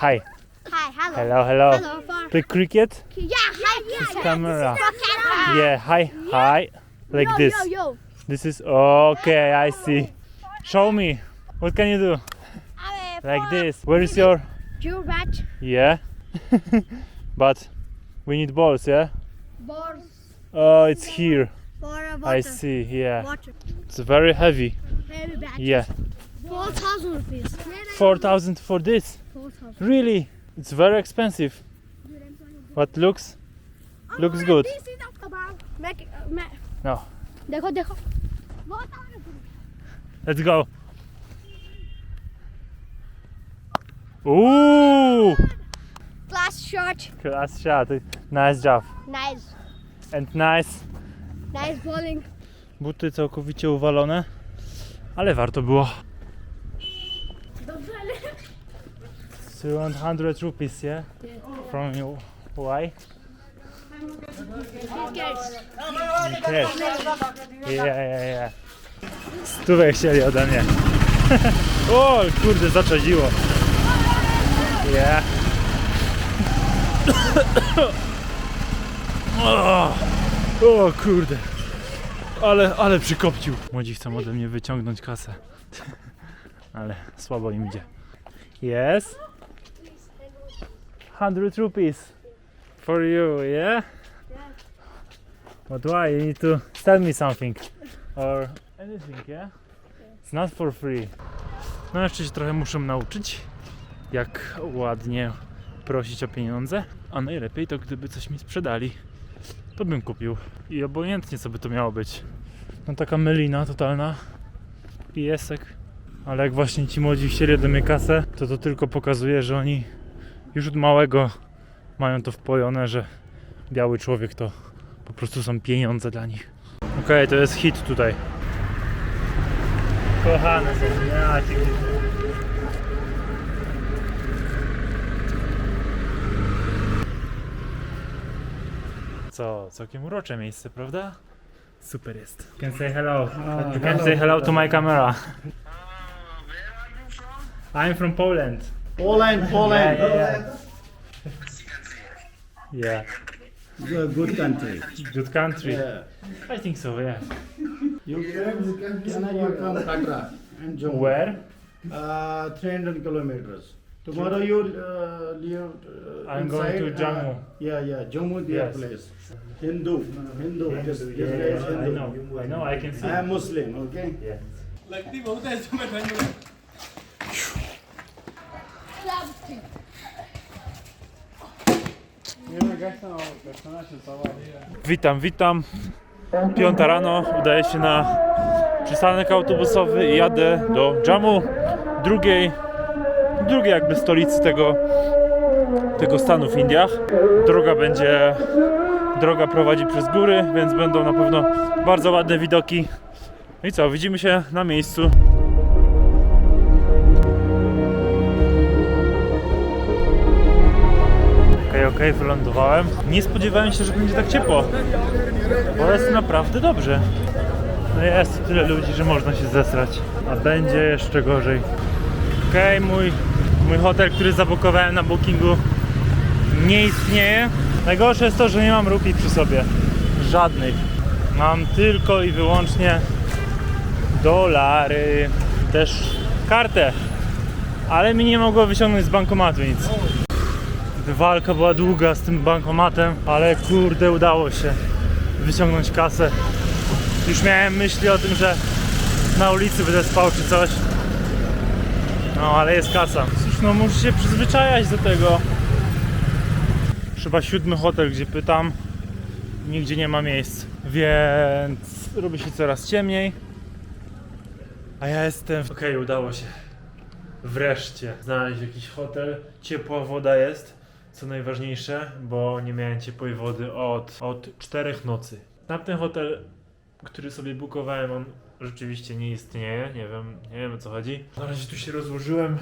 Hi. Hi, hello. Hello, hello. Hello, for Play cricket? yeah, hi, yeah. For camera. Yeah, hi, hi. Like yo, this. Yo, yo. This is okay. I see. Show me. What can you do? Uh, Like this. Where is your? You match Yeah. but we need balls. Yeah. balls Oh, it's here. for water. I see. Yeah. Water. It's very heavy. Heavy bag. Yeah. Four thousand rupees. Four thousand for this. Really? It's very expensive. But looks looks good. No. Let's go. Ooh! Class shot. Class shot. Nice job. Nice. And nice. Nice bowling. Buty całkowicie uwalone, ale warto było. 200 rupees, yeah? From you. Why? Cash. Cash. Yeah, yeah, yeah. Stówę chcieli ode mnie. o, kurde, zaczadziło. Yeah. o, o, kurde. Ale, ale przykopcił. Młodzi chcą ode mnie wyciągnąć kasę. ale słabo im idzie. Yes? 100 rupees for you, yeah? But why? You need to tell me something. Or anything, yeah? It's not for free. No jeszcze się trochę muszę nauczyć, jak ładnie prosić o pieniądze. A najlepiej to gdyby coś mi sprzedali, to bym kupił. I obojętnie co by to miało być. No taka melina totalna. Piesek. Ale jak właśnie ci młodzi chcieli ode mnie kasę, to to tylko pokazuje, że oni już od małego mają to wpojone, że biały człowiek to po prostu są pieniądze dla nich. Okej, to jest hit tutaj. Kochane są, ja cię Co, całkiem urocze miejsce, prawda? Super jest. You can say hello. you can say hello to my camera. I'm from Poland. Poland, Poland, Yeah, yeah, yeah. It's a good country. Good country. Yeah. I think so, yeah. You can, can you come Katra and Jammu? Where? Uh, 300 kilometers. Tomorrow you uh, leave. Uh, I'm going to inside, uh, Jammu. yeah, yeah, Jammu, their Yes. place. Hindu, uh, Hindu. This, this Yeah, guy yeah, is yeah, I Hindu. know, I know, I can see. I am Muslim, okay? Yeah. लगती बहुत है इसमें ठंड में Witam, witam. Piąta rano, udaję się na przystanek autobusowy i jadę do Jammu, drugiej, drugiej jakby stolicy tego, tego stanu w Indiach. Droga będzie, droga prowadzi przez góry, więc będą na pewno bardzo ładne widoki. I co, widzimy się na miejscu. Okej, wylądowałem. Nie spodziewałem się, że będzie tak ciepło. Bo jest naprawdę dobrze. No jest tyle ludzi, że można się zesrać. A będzie jeszcze gorzej. Okej, mój, mój hotel, który zabukowałem na bookingu nie istnieje. Najgorsze jest to, że nie mam rupii przy sobie. Żadnych. Mam tylko i wyłącznie dolary. Też kartę. Ale mi nie mogło wyciągnąć z bankomatu nic. Walka była długa z tym bankomatem, ale kurde udało się wyciągnąć kasę. Już miałem myśli o tym, że na ulicy będę spał czy coś. No ale jest kasa. Cóż no muszę się przyzwyczajać do tego. Chyba siódmy hotel, gdzie pytam. Nigdzie nie ma miejsc. Więc robi się coraz ciemniej. A ja jestem. Okej, udało się. Wreszcie znaleźć jakiś hotel. Ciepła woda jest, co najważniejsze, bo nie miałem ciepłej wody od, od czterech nocy. Tamten hotel, który sobie bukowałem, on rzeczywiście nie istnieje. Nie wiem, nie wiem o co chodzi. Na razie tu się rozłożyłem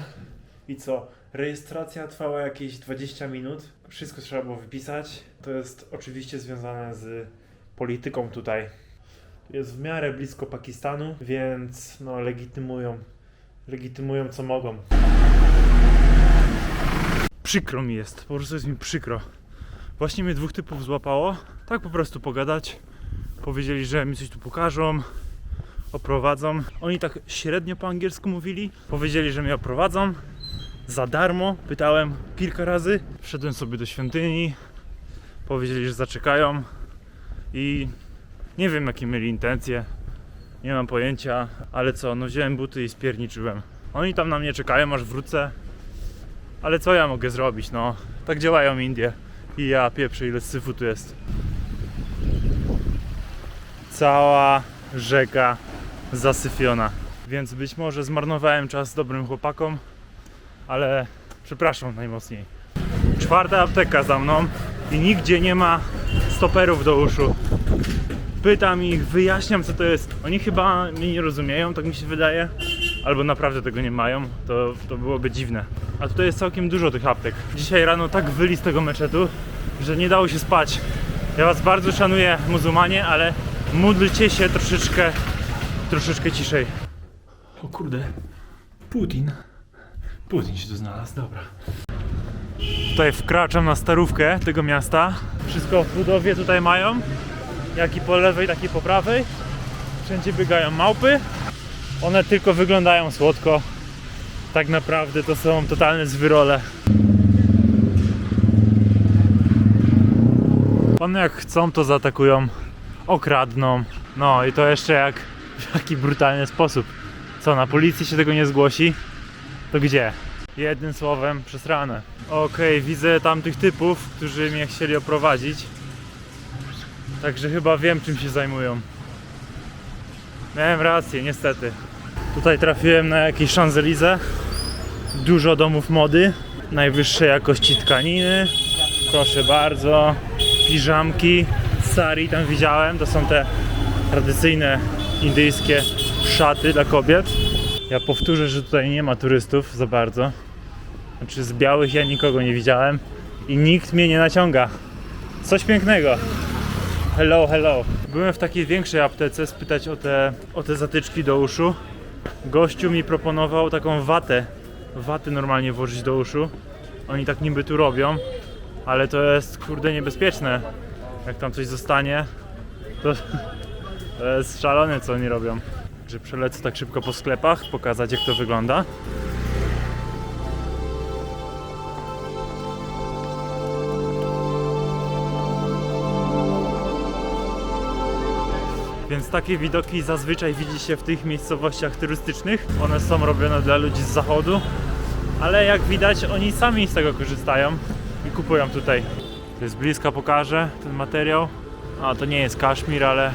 i co? Rejestracja trwała jakieś 20 minut. Wszystko trzeba było wypisać. To jest oczywiście związane z polityką tutaj. Jest w miarę blisko Pakistanu, więc no legitymują legitymują co mogą. Przykro mi jest, po prostu jest mi przykro. Właśnie mnie dwóch typów złapało, tak po prostu pogadać. Powiedzieli, że mi coś tu pokażą, oprowadzą. Oni tak średnio po angielsku mówili. Powiedzieli, że mnie oprowadzą za darmo. Pytałem kilka razy. Wszedłem sobie do świątyni. Powiedzieli, że zaczekają i nie wiem jakie mieli intencje. Nie mam pojęcia, ale co, no wziąłem buty i spierniczyłem. Oni tam na mnie czekają aż wrócę. Ale co ja mogę zrobić, no? Tak działają Indie. I ja pieprzę ile syfu tu jest. Cała rzeka zasyfiona. Więc być może zmarnowałem czas dobrym chłopakom, ale przepraszam najmocniej. Czwarta apteka za mną i nigdzie nie ma stoperów do uszu. Pytam ich, wyjaśniam co to jest. Oni chyba mnie nie rozumieją, tak mi się wydaje. Albo naprawdę tego nie mają, to, to byłoby dziwne. A tutaj jest całkiem dużo tych aptek. Dzisiaj rano tak wyli z tego meczetu, że nie dało się spać. Ja was bardzo szanuję, muzułmanie, ale módlcie się troszeczkę, troszeczkę ciszej. O kurde, Putin. Putin się tu znalazł, dobra. Tutaj wkraczam na starówkę tego miasta. Wszystko w budowie tutaj mają. Jak i po lewej, tak i po prawej. Wszędzie biegają małpy. One tylko wyglądają słodko. Tak naprawdę to są totalne zwyrole. One jak chcą to zaatakują, okradną. No i to jeszcze jak w jaki brutalny sposób. Co, na policji się tego nie zgłosi? To gdzie? Jednym słowem przesrane. Okej, widzę tamtych typów, którzy mnie chcieli oprowadzić. Także chyba wiem czym się zajmują. Miałem rację, niestety. Tutaj trafiłem na jakieś Champs-Élysées. Dużo domów mody. Najwyższej jakości tkaniny. Proszę bardzo. Piżamki. Sari tam widziałem. To są te tradycyjne indyjskie szaty dla kobiet. Ja powtórzę, że tutaj nie ma turystów za bardzo. Znaczy z białych ja nikogo nie widziałem. I nikt mnie nie naciąga. Coś pięknego. Hello, hello. Byłem w takiej większej aptece spytać o te, o te zatyczki do uszu. Gościu mi proponował taką watę. Watę normalnie włożyć do uszu. Oni tak niby tu robią, ale to jest kurde niebezpieczne. Jak tam coś zostanie, to, to jest szalone co oni robią. Że przelecę tak szybko po sklepach, pokazać jak to wygląda. Takie widoki zazwyczaj widzi się w tych miejscowościach turystycznych. One są robione dla ludzi z zachodu, ale jak widać oni sami z tego korzystają i kupują tutaj. To jest bliska pokażę ten materiał. A to nie jest kaszmir, ale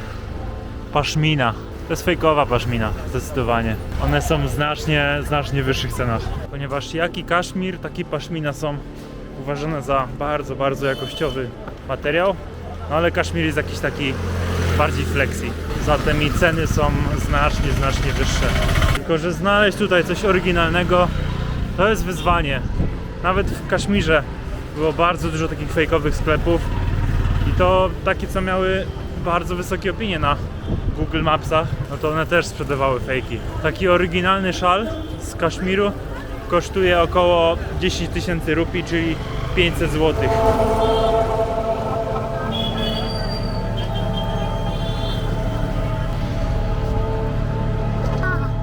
paszmina. To jest fejkowa paszmina, zdecydowanie. One są w znacznie, znacznie wyższych cenach. Ponieważ jaki kaszmir, taki paszmina są uważane za bardzo, bardzo jakościowy materiał. No ale kaszmir jest jakiś taki bardziej flexi. Zatem i ceny są znacznie, znacznie wyższe. Tylko, że znaleźć tutaj coś oryginalnego to jest wyzwanie. Nawet w Kaszmirze było bardzo dużo takich fejkowych sklepów i to takie, co miały bardzo wysokie opinie na Google Mapsach, no to one też sprzedawały fejki. Taki oryginalny szal z Kaszmiru kosztuje około 10 tysięcy rupii, czyli 500 złotych.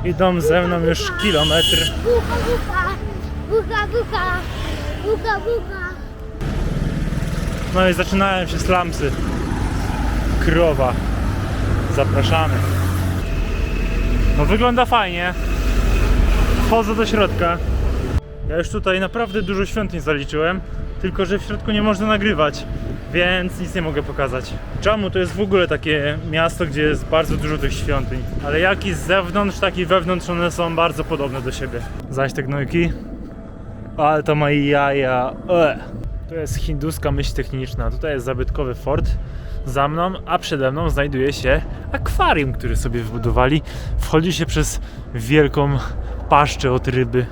Idą ze mną już kilometr. Buka, buka. Buka, buka. Buka, buka. No i zaczynają się slumsy. Krowa. Zapraszamy. No wygląda fajnie. Wchodzę do środka. Ja już tutaj naprawdę dużo świątyń zaliczyłem, tylko że w środku nie można nagrywać, więc nic nie mogę pokazać. Jammu to jest w ogóle takie miasto, gdzie jest bardzo dużo tych świątyń, ale jak i z zewnątrz, tak i wewnątrz one są bardzo podobne do siebie. Zaś te gnojki, ale to ma jaja. Ue. To jest hinduska myśl techniczna. Tutaj jest zabytkowy fort za mną, a przede mną znajduje się akwarium, które sobie wybudowali. Wchodzi się przez wielką paszczę od ryby.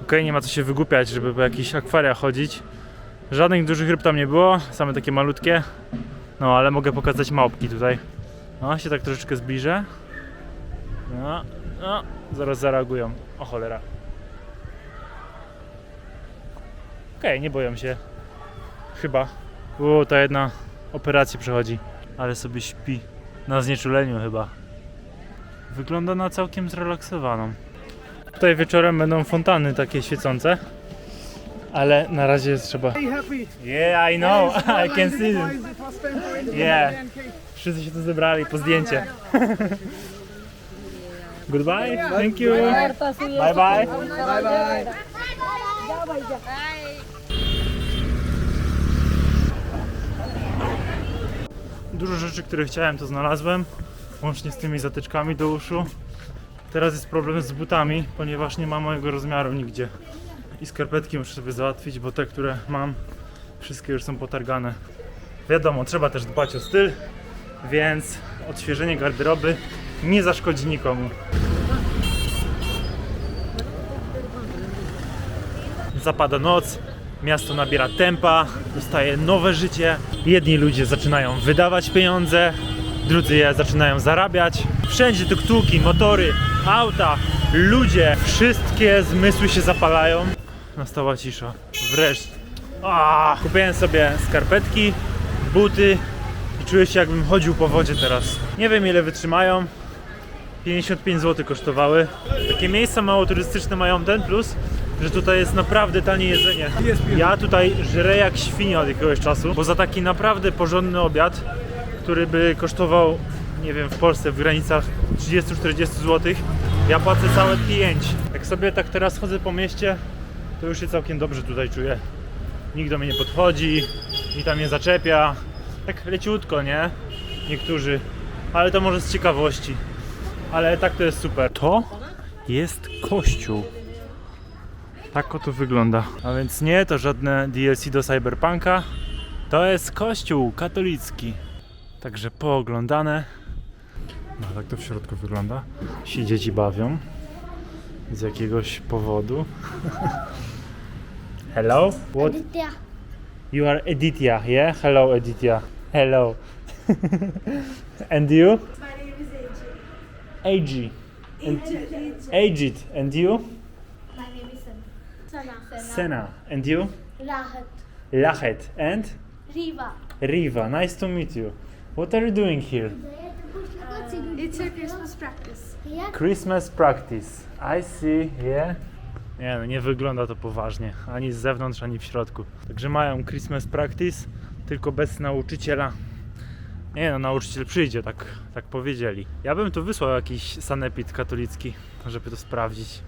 Okej, nie ma co się wygłupiać, żeby po jakichś akwariach chodzić. Żadnych dużych ryb tam nie było, same takie malutkie. No, ale mogę pokazać małpki tutaj. No, się tak troszeczkę zbliżę. No, no, zaraz zareagują. O cholera. Okej, nie boją się. Chyba. U, ta jedna operacja przechodzi. Ale sobie śpi. Na znieczuleniu chyba. Wygląda na całkiem zrelaksowaną. Tutaj wieczorem będą fontanny takie świecące. Ale na razie trzeba. Yeah, I know. I can see them. Yeah. Wszyscy się tu zebrali po zdjęcie. Goodbye. Thank you. Bye bye. Dużo rzeczy, które chciałem, to znalazłem. Łącznie z tymi zatyczkami do uszu. Teraz jest problem z butami, ponieważ nie ma mojego rozmiaru nigdzie. I skarpetki muszę sobie załatwić, bo te, które mam, wszystkie już są potargane. Wiadomo, trzeba też dbać o styl, więc odświeżenie garderoby nie zaszkodzi nikomu. Zapada noc, miasto nabiera tempa, dostaje nowe życie. Jedni ludzie zaczynają wydawać pieniądze, drudzy je zaczynają zarabiać. Wszędzie tuktuki, motory, auta, ludzie, wszystkie zmysły się zapalają. Nastała cisza. Wreszcie. A, kupiłem sobie skarpetki, buty i czuję się jakbym chodził po wodzie teraz. Nie wiem ile wytrzymają. 55 zł kosztowały. Takie miejsca mało turystyczne mają ten plus, że tutaj jest naprawdę tanie jedzenie. Ja tutaj żrę jak świnia od jakiegoś czasu, bo za taki naprawdę porządny obiad, który by kosztował, nie wiem, w Polsce w granicach 30-40 zł, ja płacę całe 5. Jak sobie tak teraz chodzę po mieście, to już się całkiem dobrze tutaj czuję. Nikt do mnie nie podchodzi, nikt tam nie zaczepia. Tak leciutko, nie? Niektórzy. Ale to może z ciekawości. Ale tak to jest super. To jest kościół. Tak oto wygląda. A więc nie to żadne DLC do Cyberpunka. To jest kościół katolicki. Także pooglądane. No tak to w środku wygląda. Się dzieci bawią. Z jakiegoś powodu. Hello? What? Aditya. You are Edithia, yeah? Hello, Edithia. Hello. and you? My name is AJ. AG. And Agit. And you? My name is Sana. Sena. And you? Rahat. Lachet. And? Riva. Riva. Nice to meet you. What are you doing here? It's a Christmas practice. Christmas practice. I see, yeah. Nie no, nie wygląda to poważnie. Ani z zewnątrz, ani w środku. Także mają Christmas practice, tylko bez nauczyciela. Nie no, nauczyciel przyjdzie, tak, tak powiedzieli. Ja bym tu wysłał jakiś sanepid katolicki, żeby to sprawdzić.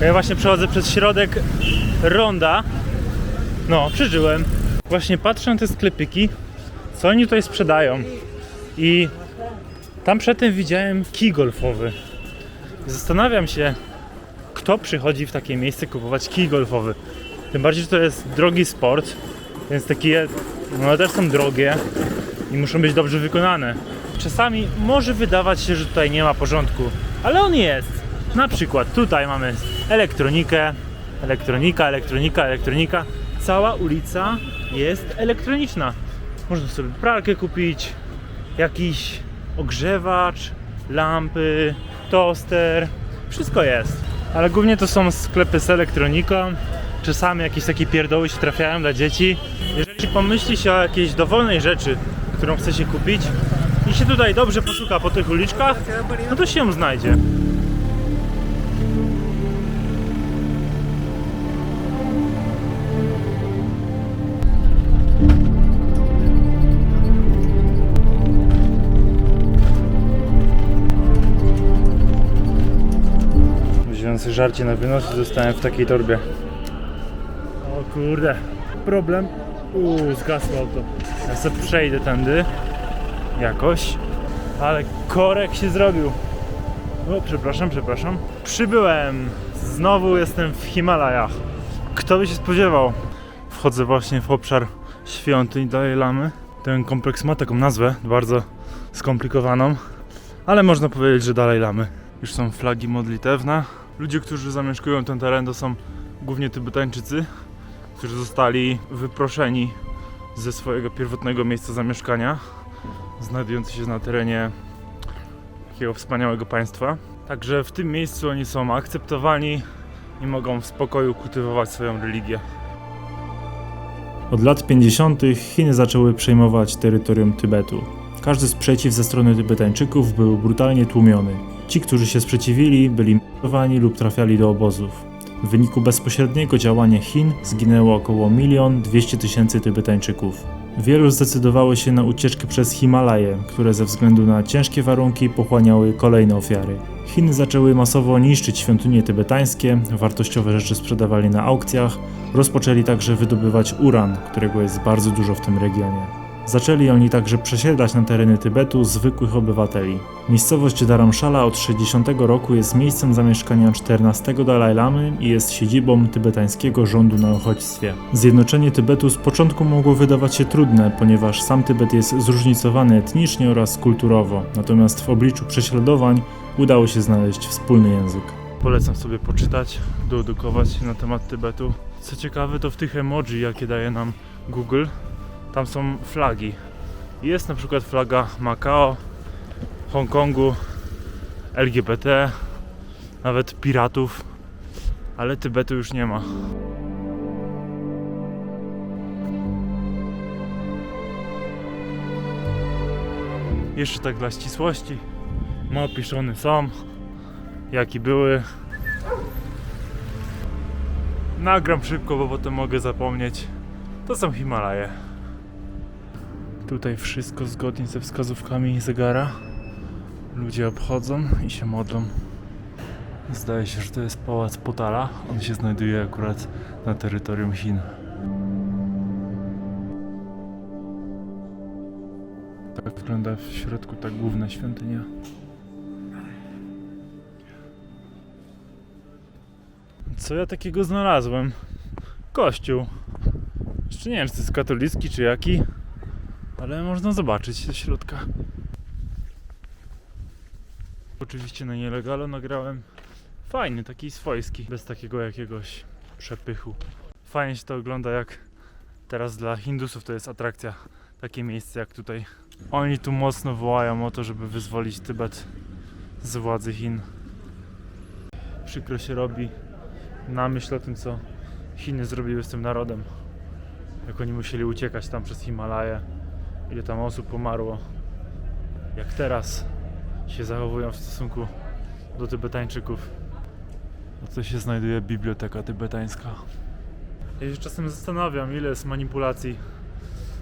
Ja właśnie przechodzę przez środek ronda. No, przeżyłem. Właśnie patrzę na te sklepiki, co oni tutaj sprzedają. I tam przedtem widziałem kij golfowy. Zastanawiam się, kto przychodzi w takie miejsce kupować kij golfowy. Tym bardziej, że to jest drogi sport, więc takie, no one też są drogie i muszą być dobrze wykonane. Czasami może wydawać się, że tutaj nie ma porządku, ale on jest. Na przykład tutaj mamy elektronikę, elektronika, elektronika, elektronika. Cała ulica jest elektroniczna. Można sobie pralkę kupić, jakiś ogrzewacz, lampy, toster, wszystko jest. Ale głównie to są sklepy z elektroniką. Czasami jakieś takie pierdoły się trafiają dla dzieci. Jeżeli pomyśli się o jakiejś dowolnej rzeczy, którą chce się kupić i się tutaj dobrze poszuka po tych uliczkach, no to się ją znajdzie. Sobie żarcie na wynos zostałem w takiej torbie. O kurde, problem. Uuu, zgasło auto. Ja sobie przejdę tędy. Jakoś. Ale korek się zrobił. O, przepraszam, przepraszam. Przybyłem. Znowu jestem w Himalajach. Kto by się spodziewał? Wchodzę właśnie w obszar świątyń Dalai Lamy. Ten kompleks ma taką nazwę, bardzo skomplikowaną. Ale można powiedzieć, że Dalai Lamy. Już są flagi modlitewne. Ludzie, którzy zamieszkują ten teren, to są głównie Tybetańczycy, którzy zostali wyproszeni ze swojego pierwotnego miejsca zamieszkania, znajdujący się na terenie takiego wspaniałego państwa. Także w tym miejscu oni są akceptowani i mogą w spokoju kultywować swoją religię. Od lat 50. Chiny zaczęły przejmować terytorium Tybetu. Każdy sprzeciw ze strony Tybetańczyków był brutalnie tłumiony. Ci, którzy się sprzeciwili, byli mordowani lub trafiali do obozów. W wyniku bezpośredniego działania Chin zginęło około 1 200 tysięcy Tybetańczyków. Wielu zdecydowało się na ucieczkę przez Himalaje, które ze względu na ciężkie warunki pochłaniały kolejne ofiary. Chiny zaczęły masowo niszczyć świątynie tybetańskie, wartościowe rzeczy sprzedawali na aukcjach, rozpoczęli także wydobywać uran, którego jest bardzo dużo w tym regionie. Zaczęli oni także przesiedlać na tereny Tybetu zwykłych obywateli. Miejscowość Dharamshala od 60 roku jest miejscem zamieszkania 14 Dalaj Lamy i jest siedzibą tybetańskiego rządu na uchodźstwie. Zjednoczenie Tybetu z początku mogło wydawać się trudne, ponieważ sam Tybet jest zróżnicowany etnicznie oraz kulturowo, natomiast w obliczu prześladowań udało się znaleźć wspólny język. Polecam sobie poczytać, doedukować się na temat Tybetu. Co ciekawe, to w tych emoji, jakie daje nam Google, tam są flagi. Jest na przykład flaga Makao, Hongkongu, LGBT, nawet piratów, ale Tybetu już nie ma. Jeszcze tak dla ścisłości, ma opiszony są, jaki były. Nagram szybko, bo potem mogę zapomnieć. To są Himalaje. Tutaj wszystko zgodnie ze wskazówkami zegara. Ludzie obchodzą i się modlą. Zdaje się, że to jest pałac Potala. On się znajduje akurat na terytorium Chin. Tak wygląda w środku ta główna świątynia. Co ja takiego znalazłem? Kościół. Jeszcze nie wiem, czy to jest katolicki, czy jaki. Ale można zobaczyć ze środka. Oczywiście na nielegalu nagrałem. Fajny, taki swojski, bez takiego jakiegoś przepychu. Fajnie się to ogląda, jak teraz dla Hindusów to jest atrakcja. Takie miejsce jak tutaj. Oni tu mocno wołają o to, żeby wyzwolić Tybet z władzy Chin. Przykro się robi na myśl o tym, co Chiny zrobiły z tym narodem. Jak oni musieli uciekać tam przez Himalaje ile tam osób pomarło, jak teraz się zachowują w stosunku do Tybetańczyków. A to się znajduje biblioteka tybetańska. Ja się czasem zastanawiam, ile jest manipulacji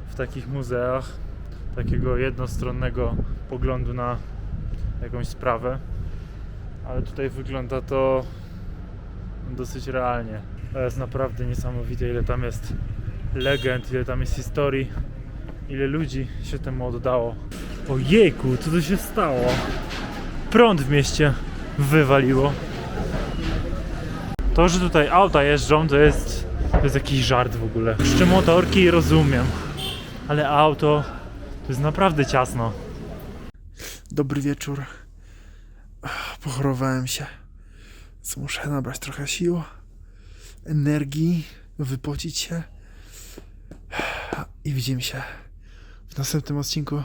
w takich muzeach, takiego jednostronnego poglądu na jakąś sprawę, ale tutaj wygląda to dosyć realnie. To jest naprawdę niesamowite, ile tam jest legend, ile tam jest historii ile ludzi się temu oddało. Ojejku, co to się stało? Prąd w mieście wywaliło. To, że tutaj auta jeżdżą, to jest, to jest jakiś żart w ogóle. Jeszcze motorki rozumiem, ale auto to jest naprawdę ciasno. Dobry wieczór. Pochorowałem się. Więc muszę nabrać trochę sił, energii, wypocić się. I widzimy się w następnym odcinku